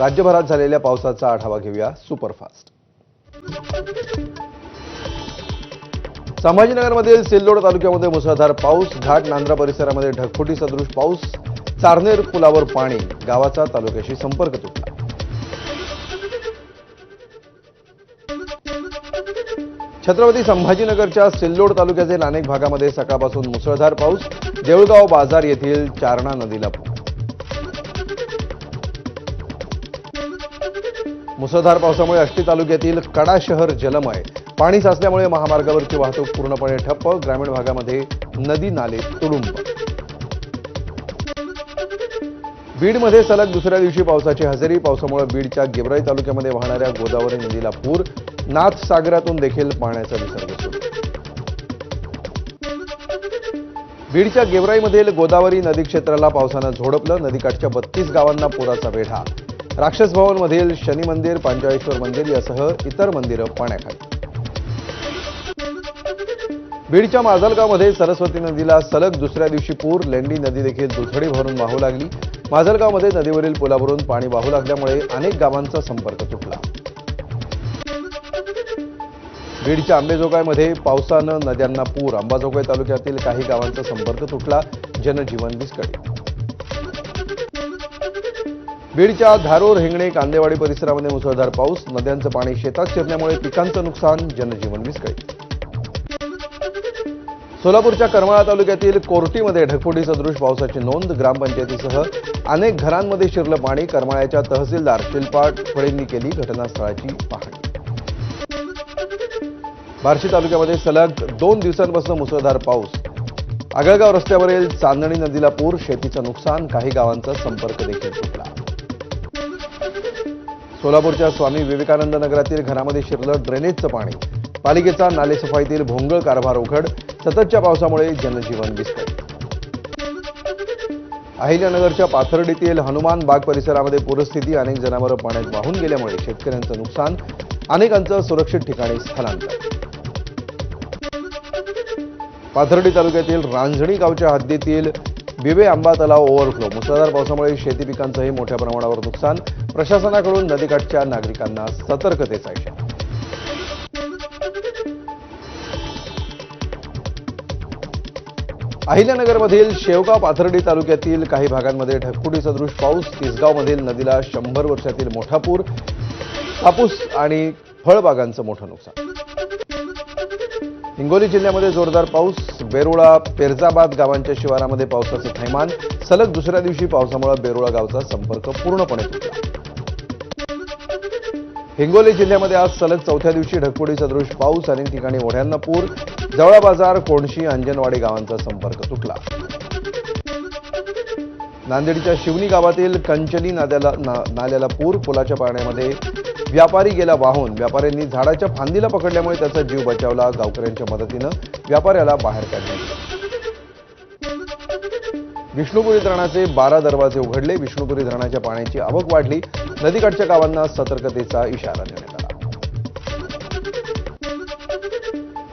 राज्यभरात झालेल्या पावसाचा आढावा घेऊया सुपरफास्ट. संभाजीनगरमधील सिल्लोड तालुक्यामध्ये मुसळधार पाऊस घाट नांद्रा परिसरामध्ये ढगफुटी सदृश पाऊस चारनेर पुलावर पाणी गावाचा तालुक्याशी संपर्क तुटला. छत्रपती संभाजीनगरच्या सिल्लोड तालुक्यातील अनेक भागामध्ये सकाळपासून मुसळधार पाऊस देऊळगाव बाजार येथील चारणा नदीला पूर. मुसळधार पावसामुळे आष्टी तालुक्यातील कडा शहर जलमय. पाणी साचल्यामुळे महामार्गावरची वाहतूक पूर्णपणे ठप्प. ग्रामीण भागामध्ये नदी नाले तुडुंब. बीडमध्ये सलग दुसऱ्या दिवशी पावसाची हजेरी. पावसामुळे बीडच्या गेवराई तालुक्यामध्ये वाहणाऱ्या गोदावरी नदीला पूर. नाथ सागरातून देखील पाण्याचा विसर्ग सुरू. बीडच्या गेवराईमधील गोदावरी नदी क्षेत्राला पावसानं झोडपलं. नदीकाठच्या बत्तीस गावांना पुराचा वेढा राक्षस भवनमधील शनी मंदिर पांचाळेश्वर मंदिर यासह इतर मंदिरं पाण्याखाली बीडच्या माजलगावमध्ये सरस्वती नदीला सलग दुसऱ्या दिवशी पूर लेंडी नदी देखील दुथडी भरून वाहू लागली. माजलगावमध्ये नदीवरील पुलावरून पाणी वाहू लागल्यामुळे अनेक गावांचा संपर्क तुटला. बीडच्या आंबेजोगाईमध्ये पावसानं नद्यांना पूर अंबाजोगाई तालुक्यातील काही गावांचा संपर्क तुटला. जनजीवन विस्कळीत. बीडच्या धारोर हिंगणे कांदेवाडी परिसरामध्ये मुसळधार पाऊस नद्यांचं पाणी शेतात शिरण्यामुळे पिकांचं नुकसान जनजीवन विस्कळीत. सोलापूरच्या करमाळा तालुक्यातील कोर्टीमध्ये ढगफुटी सदृश पावसाची नोंद ग्रामपंचायतीसह अनेक घरांमध्ये शिरलं पाणी करमाळ्याच्या तहसीलदार शिल्पा फळेंनी केली घटनास्थळाची पाहणी. बार्शी तालुक्यामध्ये सलग दोन दिवसांपासून मुसळधार पाऊस. आगळगाव रस्त्यावरील चांदणी नदीला पूर शेतीचं नुकसान काही गावांचा संपर्क देखील तुटला. सोलापूरच्या स्वामी विवेकानंद नगरातील घरामध्ये शिरलं ड्रेनेजचं पाणी. पालिकेचा नालेसफाईतील भोंगळ कारभार उघड सततच्या पावसामुळे जनजीवन विस्कळीत. अहिल्यानगरच्या पाथर्डीतील हनुमान बाग परिसरामध्ये पूरस्थिती अनेक जनावरं पाण्यात वाहून गेल्यामुळे शेतकऱ्यांचं नुकसान अनेकांचं सुरक्षित ठिकाणी स्थलांतर. पाथर्डी तालुक्यातील रांजणी गावच्या हद्दीतील बिबे आंबा तलाव ओव्हरफ्लो. मुसळधार पावसामुळे शेती पिकांचंही मोठ्या प्रमाणावर नुकसान. प्रशासनाकडून नदीकाठच्या नागरिकांना सतर्कतेचा इशारा. अहिल्यानगरमधील शेवगाव पाथर्डी तालुक्यातील काही भागांमध्ये ढगफुटी सदृश पाऊस. तिसगावमधील नदीला शंभर वर्षातील मोठा पूर. कापूस आणि फळबागांचं मोठं नुकसान. हिंगोली जिल्ह्यामध्ये जोरदार पाऊस. बेरुळा पेरजाबाद गावांच्या शिवारामध्ये पावसाचं थैमान. सलग दुसऱ्या दिवशी पावसामुळे बेरुळा गावचा संपर्क पूर्णपणे तुटला. हिंगोली जिल्ह्यामध्ये आज सलग चौथ्या दिवशी ढगफुटी सदृश पाऊस अनेक ठिकाणी ओढ्यांना पूर. जवळा बाजार कोणशी अंजनवाडी गावांचा संपर्क तुटला. नांदेडच्या शिवनी गावातील कंचनी नाद्याला ना- नाल्याला पूर पुलाच्या पाण्यामध्ये व्यापारी गेला वाहून. व्यापाऱ्यांनी झाडाच्या फांदीला पकडल्यामुळे त्याचा जीव बचावला. गावकऱ्यांच्या मदतीनं व्यापाऱ्याला बाहेर काढण्यात विष्णुपुरी धरणाचे बारा दरवाजे उघडले. विष्णुपुरी धरणाच्या पाण्याची आवक वाढली. नदीकाठच्या गावांना सतर्कतेचा इशारा देण्यात आला.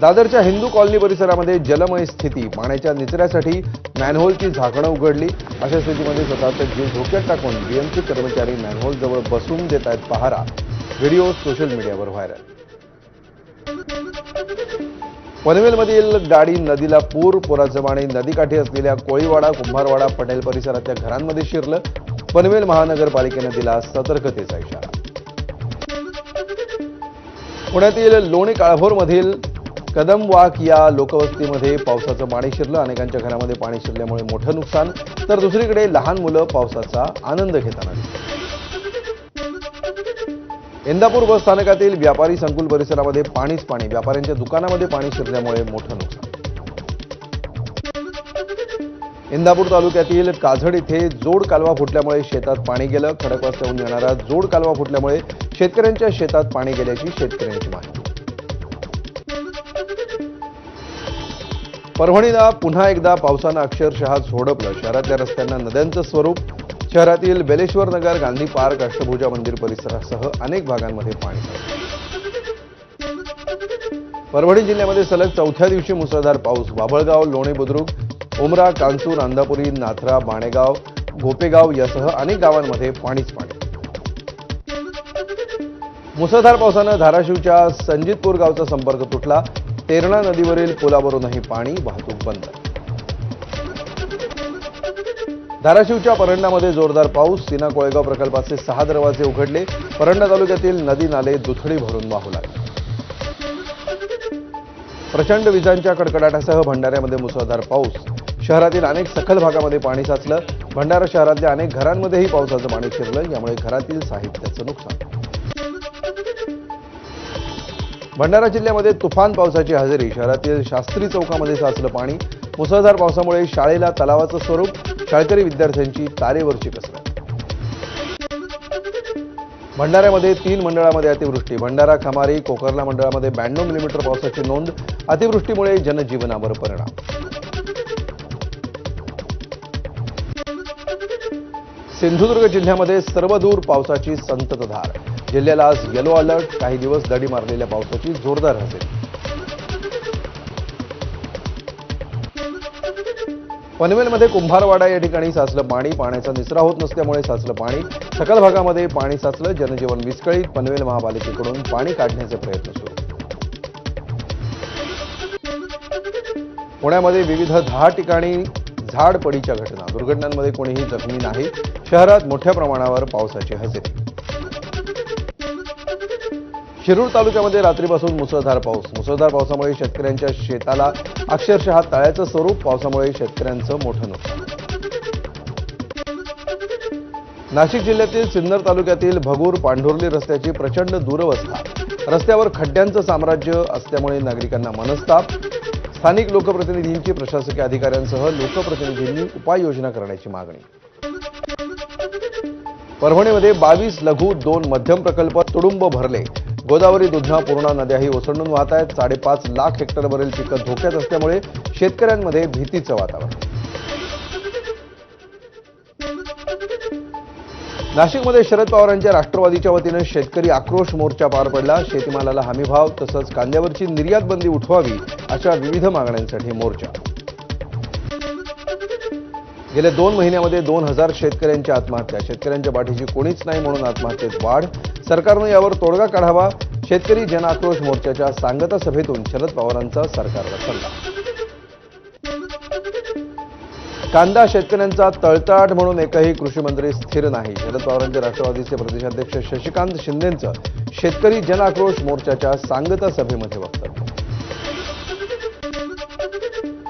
दादरच्या हिंदू कॉलनी परिसरामध्ये जलमय स्थिती. पाण्याच्या निचऱ्यासाठी मॅनहोलची झाकणं उघडली. अशा स्थितीमध्ये स्वतःचा जीव धोक्यात टाकून बीएमसी कर्मचारी मॅनहोलजवळ बसून देत आहेत पहारा. व्हिडिओ सोशल मीडियावर व्हायरल. पनवेलमधील गाडी नदीला पूर पुराजमाने नदीकाठी असलेल्या कोळीवाडा कुंभारवाडा पटेल परिसरातल्या घरांमध्ये शिरलं. पनवेल महानगरपालिकेनं दिला सतर्कतेचा इशारा. पुण्यातील लोणी काळभोरमधील कदम वाक या लोकवस्तीमध्ये पावसाचं पाणी शिरलं. अनेकांच्या घरामध्ये पाणी शिरल्यामुळे मोठं नुकसान. तर दुसरीकडे लहान मुलं पावसाचा आनंद घेताना इंदापूर बस स्थानकातील व्यापारी संकुल परिसरामध्ये पाणीच पाणी व्यापाऱ्यांच्या दुकानामध्ये पाणी शिरल्यामुळे मोठं नुकसान. इंदापूर तालुक्यातील काझड इथे जोड कालवा फुटल्यामुळे शेतात पाणी गेलं. खडकवासल्याहून येणारा जोड कालवा फुटल्यामुळे शेतकऱ्यांच्या शेतात पाणी गेल्याची शेतकऱ्यांची माहिती. परभणीला पुन्हा एकदा पावसानं अक्षरशः झोडपलं. शहरातल्या रस्त्यांना नद्यांचं स्वरूप शहरातील बेलेश्वर नगर गांधी पार्क अष्टभुजा मंदिर परिसरासह अनेक भागांमध्ये पाणी परभणी जिल्ह्यामध्ये सलग चौथ्या दिवशी मुसळधार पाऊस. बाभळगाव लोणे बुद्रुक उमरा कांचूर अंधापुरी नाथरा बाणेगाव गोपेगाव यासह अनेक गावांमध्ये पाणीच पाणी. मुसळधार पावसानं धाराशिवच्या संजितपूर गावचा संपर्क तुटला. तेरणा नदीवरील पुलावरूनही पाणी वाहतूक बंद. धाराशिवच्या परंडामध्ये जोरदार पाऊस सीना कोळेगाव प्रकल्पाचे सहा दरवाजे उघडले परंडा तालुक्यातील नदी नाले दुथडी भरून वाहू लागले. प्रचंड विजांच्या कडकडाटासह भंडाऱ्यामध्ये मुसळधार पाऊस. शहरातील अनेक सखल भागामध्ये पाणी साचलं. भंडारा शहरातल्या अनेक घरांमध्येही पावसाचं पाणी शिरलं यामुळे घरातील साहित्याचं नुकसान. भंडारा जिल्ह्यामध्ये तुफान पावसाची हजेरी शहरातील शास्त्री चौकामध्ये साचलं पाणी मुसळधार पावसामुळे शाळेला तलावाचं स्वरूप शाळकरी विद्यार्थ्यांची तारेवरची कसरत. भंडाऱ्यामध्ये तीन मंडळामध्ये अतिवृष्टी भंडारा खमारी कोकर्ला मंडळामध्ये ब्याण्णव मिलीमीटर पावसाची नोंद अतिवृष्टीमुळे जनजीवनावर परिणाम. सिंधुदुर्ग जिल्ह्यामध्ये सर्वदूर पावसाची संततधार. जिल्ह्याला आज येलो अलर्ट काही दिवस दडी मारलेल्या पावसाची जोरदार हजेरी. पनवेलमध्ये कुंभारवाडा या ठिकाणी साचलं पाणी. पाण्याचा निचरा होत नसल्यामुळे साचलं पाणी. सकल भागामध्ये पाणी साचलं. जनजीवन विस्कळीत. पनवेल महापालिकेकडून पाणी काढण्याचे प्रयत्न सुरू. पुण्यामध्ये विविध दहा ठिकाणी झाडपडीच्या घटना. दुर्घटनांमध्ये कोणीही जखमी नाही. शहरात मोठ्या प्रमाणावर पावसाची हजेरी. शिरूर तालुक्यामध्ये रात्रीपासून मुसळधार पाऊस. मुसळधार पावसामुळे शेतकऱ्यांच्या शेताला अक्षरशः तळ्याचं स्वरूप पावसामुळे शेतकऱ्यांचं मोठं नुकसान. नाशिक जिल्ह्यातील सिन्नर तालुक्यातील भगूर पांढुर्ली रस्त्याची प्रचंड दुरवस्था. रस्त्यावर खड्ड्यांचं साम्राज्य असल्यामुळे नागरिकांना मनस्ताप. स्थानिक लोकप्रतिनिधींची प्रशासकीय अधिकाऱ्यांसह लोकप्रतिनिधींनी उपाययोजना करण्याची मागणी. परभणीमध्ये बावीस लघु दोन मध्यम प्रकल्प तुडुंब भरले. गोदावरी दुधना पूर्णा नद्याही ओसंडून वाहत आहेत. साडेपाच लाख हेक्टरवरील पिकं धोक्यात असल्यामुळे शेतकऱ्यांमध्ये भीतीचं वातावरण. नाशिकमध्ये शरद पवारांच्या राष्ट्रवादीच्या वतीनं शेतकरी आक्रोश मोर्चा पार पडला. शेतीमालाला हमीभाव तसंच कांद्यावरची निर्यात बंदी उठवावी अशा विविध मागण्यांसाठी मोर्चा. गेल्या दोन महिन्यामध्ये दोन हजार शेतकऱ्यांच्या आत्महत्या. शेतकऱ्यांच्या पाठीशी कोणीच नाही म्हणून आत्महत्येत वाढ. सरकारनं यावर तोडगा काढावा. शेतकरी जन आक्रोश मोर्चाच्या सांगता सभेतून शरद पवारांचा सरकारला सल्ला कांदा शेतकऱ्यांचा तळतळाट म्हणून एकही कृषी मंत्री स्थिर नाही. शरद पवारांचे राष्ट्रवादीचे प्रदेशाध्यक्ष शशिकांत शिंदेंचं शेतकरी जन आक्रोश मोर्चाच्या सांगता सभेमध्ये वक्तव्य.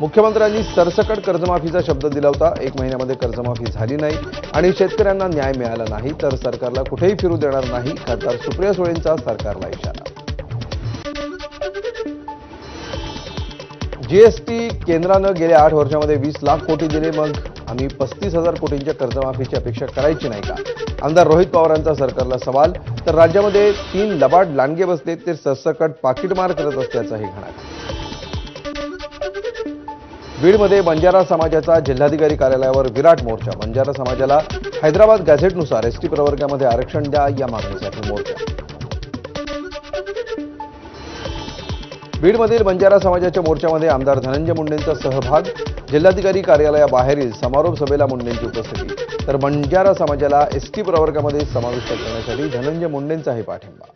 मुख्यमंत्र्यांनी सरसकट कर्जमाफीचा शब्द दिला होता. एक महिन्यामध्ये कर्जमाफी झाली नाही आणि शेतकऱ्यांना न्याय मिळाला नाही तर सरकारला कुठेही फिरू देणार नाही खासदार सुप्रिया सुळेंचा सरकारला इशारा. जीएसटी केंद्रानं गेल्या आठ वर्षामध्ये वीस लाख कोटी दिले मग आम्ही पस्तीस हजार कोटींच्या कर्जमाफीची अपेक्षा करायची नाही का? आमदार रोहित पवारांचा सरकारला सवाल तर राज्यामध्ये तीन लबाड लांडगे बसले ते सरसकट पाकिटमार करत असल्याचाही घणाघात बीडमध्ये बंजारा समाजाचा जिल्हाधिकारी कार्यालयावर विराट मोर्चा. बंजारा समाजाला हैदराबाद गॅझेटनुसार एसटी प्रवर्गामध्ये आरक्षण द्या या मागणीसाठी मोर्चा. बीडमधील बंजारा समाजाच्या मोर्चामध्ये आमदार धनंजय मुंडेंचा सहभाग जिल्हाधिकारी कार्यालयाबाहेरील समारोप सभेला मुंडेंची उपस्थिती. तर बंजारा समाजाला एसटी प्रवर्गामध्ये समाविष्ट करण्यासाठी धनंजय मुंडेंचाही पाठिंबा.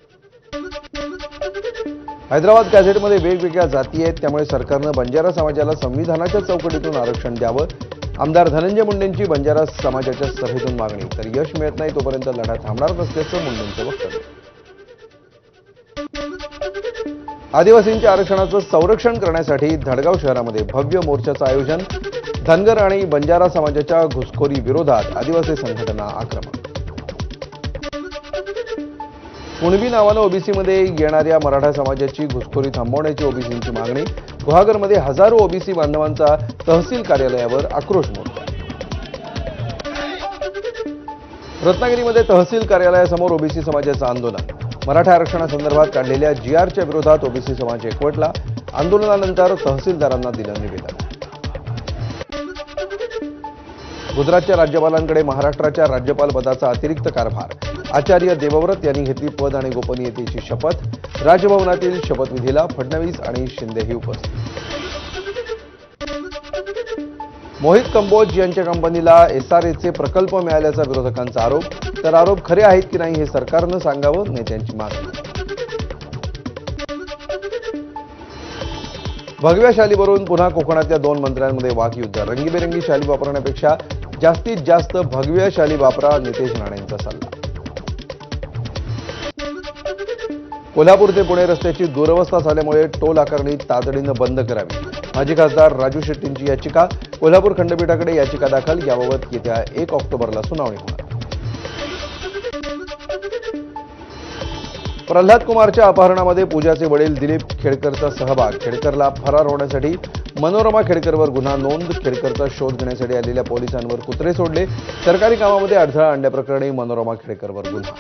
हैदराबाद गॅझेटमध्ये वेगवेगळ्या जाती आहेत त्यामुळे सरकारनं बंजारा समाजाला संविधानाच्या चौकटीतून आरक्षण द्यावं. आमदार धनंजय मुंडेंची बंजारा समाजाच्या सभेतून मागणी. तर यश मिळत नाही तोपर्यंत लढा थांबणार नसल्याचं मुंडेंचं वक्तव्य. आदिवासींच्या आरक्षणाचं संरक्षण करण्यासाठी धडगाव शहरामध्ये भव्य मोर्चाचं आयोजन. धनगर आणि बंजारा समाजाच्या घुसखोरी विरोधात आदिवासी संघटना आक्रमक. कुणबी नावानं ओबीसीमध्ये येणाऱ्या मराठा समाजाची घुसखोरी थांबवण्याची ओबीसींची मागणी. गुहागरमध्ये हजारो ओबीसी बांधवांचा तहसील कार्यालयावर आक्रोश मोडला रत्नागिरीमध्ये तहसील कार्यालयासमोर ओबीसी समाजाचं आंदोलन. मराठा आरक्षणासंदर्भात काढलेल्या जीआरच्या विरोधात ओबीसी समाज एकवटला. आंदोलनानंतर तहसीलदारांना दिलं निवेदन. गुजरातच्या राज्यपालांकडे महाराष्ट्राच्या राज्यपाल पदाचा अतिरिक्त कारभार. आचार्य देवव्रत यांनी घेतली पद आणि गोपनीयतेची शपथ. राजभवनातील शपथविधीला फडणवीस आणि शिंदेही उपस्थित. मोहित कंबोज यांच्या कंपनीला एसआरएचे प्रकल्प मिळाल्याचा विरोधकांचा आरोप. तर आरोप खरे आहेत की नाही हे सरकारनं सांगावं नेत्यांची मागणी. भगव्या शालीवरून पुन्हा कोकणातल्या दोन मंत्र्यांमध्ये वाकयुद्ध रंगीबेरंगी शाली वापरण्यापेक्षा जास्तीत जास्त भगव्या शाली वापरा नितेश राणेंचा सल्ला. कोल्हापूर ते पुणे रस्त्याची दुरवस्था झाल्यामुळे टोल आकारणी तातडीनं बंद करावी. माजी खासदार राजू शेट्टींची याचिका कोल्हापूर खंडपीठाकडे याचिका दाखल याबाबत येत्या एक ऑक्टोबरला सुनावणी होणार. प्रल्हाद कुमारच्या अपहरणामध्ये पूजाचे वडील दिलीप खेडकरचा सहभाग. खेडकरला फरार होण्यासाठी मनोरमा खेडकरवर गुन्हा नोंद खेडकरचा शोध घेण्यासाठी आलेल्या पोलिसांवर कुत्रे सोडले. सरकारी कामामध्ये अडथळा आणल्याप्रकरणी मनोरमा खेडकरवर गुन्हा.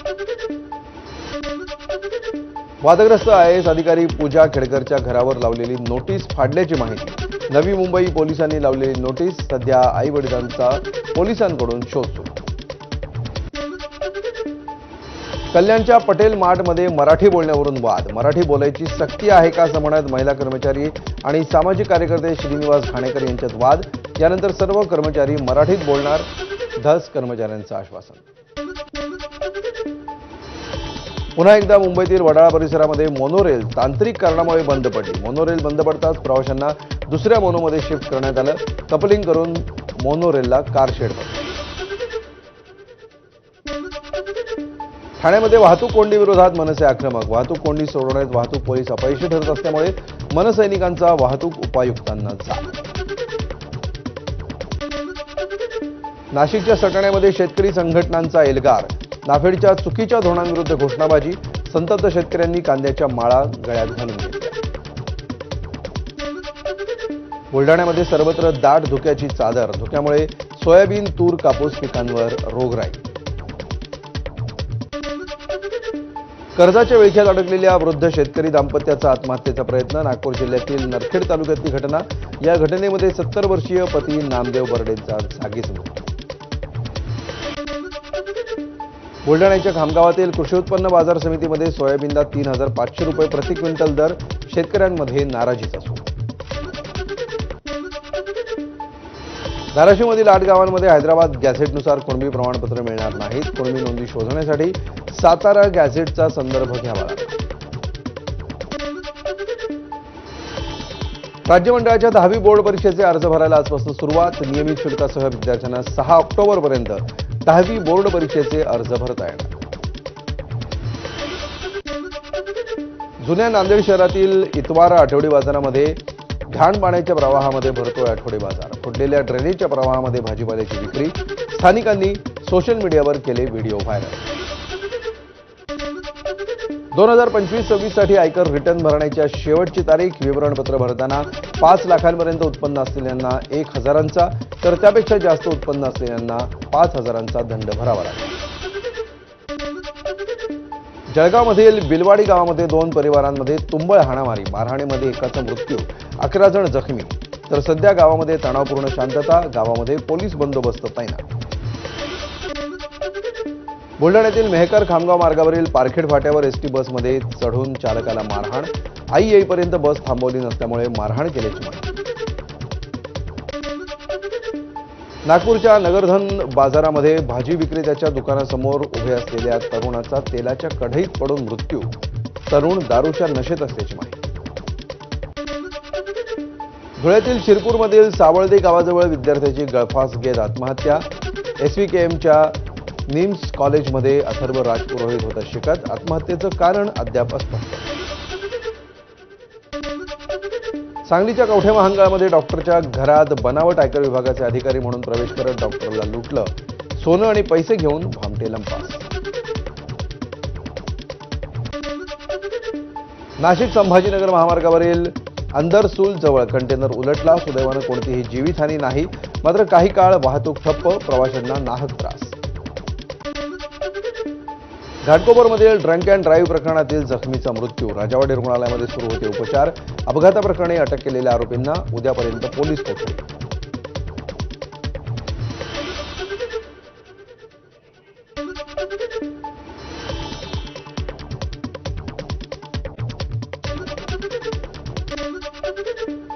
वादग्रस्त आय एस अधिकारी पूजा खेडकरच्या घरावर लावलेली नोटीस फाडल्याची माहिती. नवी मुंबई पोलिसांनी लावलेली नोटीस सध्या आई वडिलांचा पोलिसांकडून शोध सुरू. कल्याणच्या पटेल मार्टमध्ये मराठी बोलण्यावरून वाद. मराठी बोलायची सक्ती आहे का असं म्हणत महिला कर्मचारी आणि सामाजिक कार्यकर्ते श्रीनिवास घाणेकर यांच्यात वाद. यानंतर सर्व कर्मचारी मराठीत बोलणार. धस कर्मचाऱ्यांचं आश्वासन. पुन्हा एकदा मुंबईतील वडाळा परिसरामध्ये मोनोरेल तांत्रिक कारणामुळे बंद पडली. मोनोरेल बंद पडताच प्रवाशांना दुसऱ्या मोनोमध्ये शिफ्ट करण्यात आलं. कपलिंग करून मोनोरेलला कारशेड ठाण्यामध्ये वाहतूक कोंडी विरोधात मनसे आक्रमक. वाहतूक कोंडी सोडवण्यात वाहतूक पोलीस अपयशी ठरत असल्यामुळे मनसैनिकांचा वाहतूक उपायुक्तांना जाब नाशिकच्या सटाण्यामध्ये शेतकरी संघटनांचा एल्गार. नाफेडच्या चुकीच्या धोरणांविरुद्ध घोषणाबाजी संतप्त शेतकऱ्यांनी कांद्याच्या माळा गळ्यात घालून घेतल्या. बुलढाण्यामध्ये सर्वत्र दाट धुक्याची चादर धुक्यामुळे सोयाबीन तूर कापूस पिकांवर रोगराई. कर्जाच्या विळख्यात अडकलेल्या वृद्ध शेतकरी दाम्पत्याचा आत्महत्येचा प्रयत्न नागपूर जिल्ह्यातील नरखेड तालुक्यातली घटना. या घटनेमध्ये सत्तर वर्षीय पती नामदेव बर्डेंचा जागीच मृत्यू. बुलढाण्याच्या खामगावातील कृषी उत्पन्न बाजार समितीमध्ये सोयाबीनला तीन हजार पाचशे रुपये प्रति क्विंटल दर शेतकऱ्यांमध्ये नाराजीचा सूर. धाराशिवमधील आठ गावांमध्ये हैदराबाद गॅझेटनुसार कुणबी प्रमाणपत्र मिळणार नाहीत. कुणबी नोंदी शोधण्यासाठी सातारा गॅझेटचा संदर्भ घ्यावा लागला. राज्य मंडळाच्या दहावी बोर्ड परीक्षेचे अर्ज भरायला आजपासून सुरुवात. नियमित शुल्कासह विद्यार्थ्यांना सहा ऑक्टोबरपर्यंत दहावी बोर्ड परीक्षेचे अर्ज भरता येणार जुन्या नांदेड शहरातील इतवारा आठवडी बाजारामध्ये घाण पाण्याच्या प्रवाहामध्ये भरतोय आठवडे बाजार. फुटलेल्या ड्रेनेजच्या प्रवाहामध्ये भाजीपाल्याची विक्री. स्थानिकांनी सोशल मीडियावर केले व्हिडिओ व्हायरल दोन हजार पंचवीस सव्वीससाठी आयकर रिटर्न भरण्याच्या शेवटची तारीख विवरणपत्र भरताना पाच लाखांपर्यंत उत्पन्न असलेल्यांना एक हजारांचा तर त्यापेक्षा जास्त उत्पन्न असलेल्यांना पाच हजारांचा दंड भरावा लागला. जळगावमधील बिलवाडी गावामध्ये दोन परिवारांमध्ये तुंबळ हाणामारी मारहाणीमध्ये एकाचा मृत्यू अकरा जण जखमी. तर सध्या गावामध्ये तणावपूर्ण शांतता गावामध्ये पोलीस बंदोबस्त तैनात. बुलढाण्यातील मेहकर खामगाव मार्गावरील पारखेड फाट्यावर एसटी बसमध्ये चढून चालकाला मारहाण. आई येईपर्यंत बस थांबवली नसल्यामुळे मारहाण केल्याची माहिती. नागपूरच्या नगरधन बाजारामध्ये भाजी विक्रेत्याच्या दुकानासमोर उभे असलेल्या तरुणाचा तेलाच्या कढईत पडून मृत्यू. तरुण दारूच्या नशेत असल्याची माहिती. धुळ्यातील शिरपूरमधील सावळदे गावाजवळ विद्यार्थ्याची गळफास घेत आत्महत्या. एसव्हीकेएमच्या निम्स कॉलेजमध्ये अथर्व राजपुरोहित होता शिकत. आत्महत्येचं कारण अद्याप स्पष्ट सांगलीच्या कवठे महांकाळमध्ये डॉक्टरच्या घरात बनावट आयकर विभागाचे अधिकारी म्हणून प्रवेश करत डॉक्टरला लुटलं. सोनं आणि पैसे घेऊन भामटे लंपास. नाशिक संभाजीनगर महामार्गावरील अंदरसूल जवळ कंटेनर उलटला. सुदैवानं कोणतीही जीवितहानी नाही. मात्र काही काळ वाहतूक ठप्प प्रवाशांना नाहक त्रास. घाटकोपरमधील ड्रंक अँड ड्राईव्ह प्रकरणातील जखमीचा मृत्यू राजावाडी रुग्णालयामध्ये सुरू होते. उपचार अपघाताप्रकरणी अटक केलेल्या आरोपींना उद्यापर्यंत पोलीस कोठडी